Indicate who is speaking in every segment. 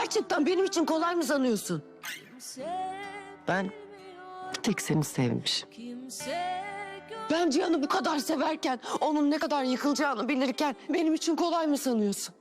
Speaker 1: Gerçekten benim için kolay mı sanıyorsun?
Speaker 2: Ben bir tek seni sevmişim.
Speaker 1: Ben Cihan'ı bu kadar severken, onun ne kadar yıkılacağını bilirken benim için kolay mı sanıyorsun?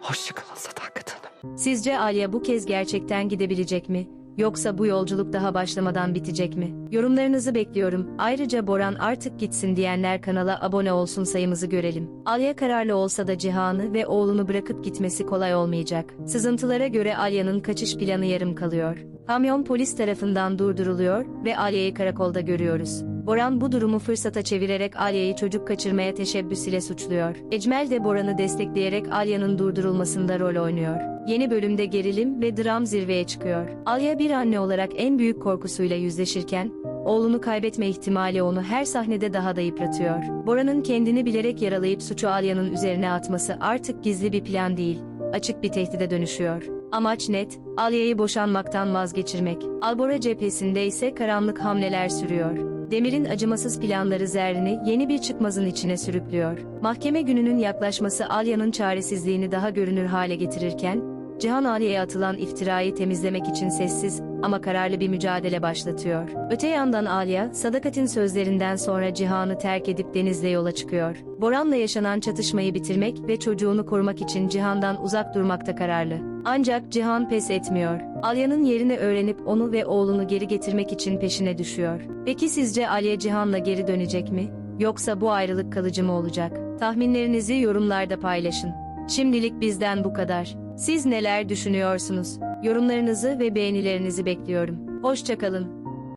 Speaker 2: Hoşçakalın Sadakat Hanım.
Speaker 3: Sizce Alya bu kez gerçekten gidebilecek mi? Yoksa bu yolculuk daha başlamadan bitecek mi? Yorumlarınızı bekliyorum. Ayrıca Boran artık gitsin diyenler kanala abone olsun sayımızı görelim. Alya kararlı olsa da Cihan'ı ve oğlunu bırakıp gitmesi kolay olmayacak. Sızıntılara göre Alya'nın kaçış planı yarım kalıyor. Kamyon polis tarafından durduruluyor ve Alya'yı karakolda görüyoruz. Boran bu durumu fırsata çevirerek Alya'yı çocuk kaçırmaya teşebbüs ile suçluyor. Ecmel de Boran'ı destekleyerek Alya'nın durdurulmasında rol oynuyor. Yeni bölümde gerilim ve dram zirveye çıkıyor. Alya bir anne olarak en büyük korkusuyla yüzleşirken, oğlunu kaybetme ihtimali onu her sahnede daha da yıpratıyor. Bora'nın kendini bilerek yaralayıp suçu Alya'nın üzerine atması artık gizli bir plan değil, açık bir tehdide dönüşüyor. Amaç net, Alya'yı boşanmaktan vazgeçirmek. Albora cephesinde ise karanlık hamleler sürüyor. Demir'in acımasız planları Zerrin'i yeni bir çıkmazın içine sürüklüyor. Mahkeme gününün yaklaşması Alya'nın çaresizliğini daha görünür hale getirirken, Cihan Aliye'ye atılan iftirayı temizlemek için sessiz ama kararlı bir mücadele başlatıyor. Öte yandan Alya, Sadakat'in sözlerinden sonra Cihan'ı terk edip denizle yola çıkıyor. Boran'la yaşanan çatışmayı bitirmek ve çocuğunu korumak için Cihan'dan uzak durmakta kararlı. Ancak Cihan pes etmiyor. Alya'nın yerini öğrenip onu ve oğlunu geri getirmek için peşine düşüyor. Peki sizce Alya Cihan'la geri dönecek mi? Yoksa bu ayrılık kalıcı mı olacak? Tahminlerinizi yorumlarda paylaşın. Şimdilik bizden bu kadar. Siz neler düşünüyorsunuz? Yorumlarınızı ve beğenilerinizi bekliyorum. Hoşçakalın.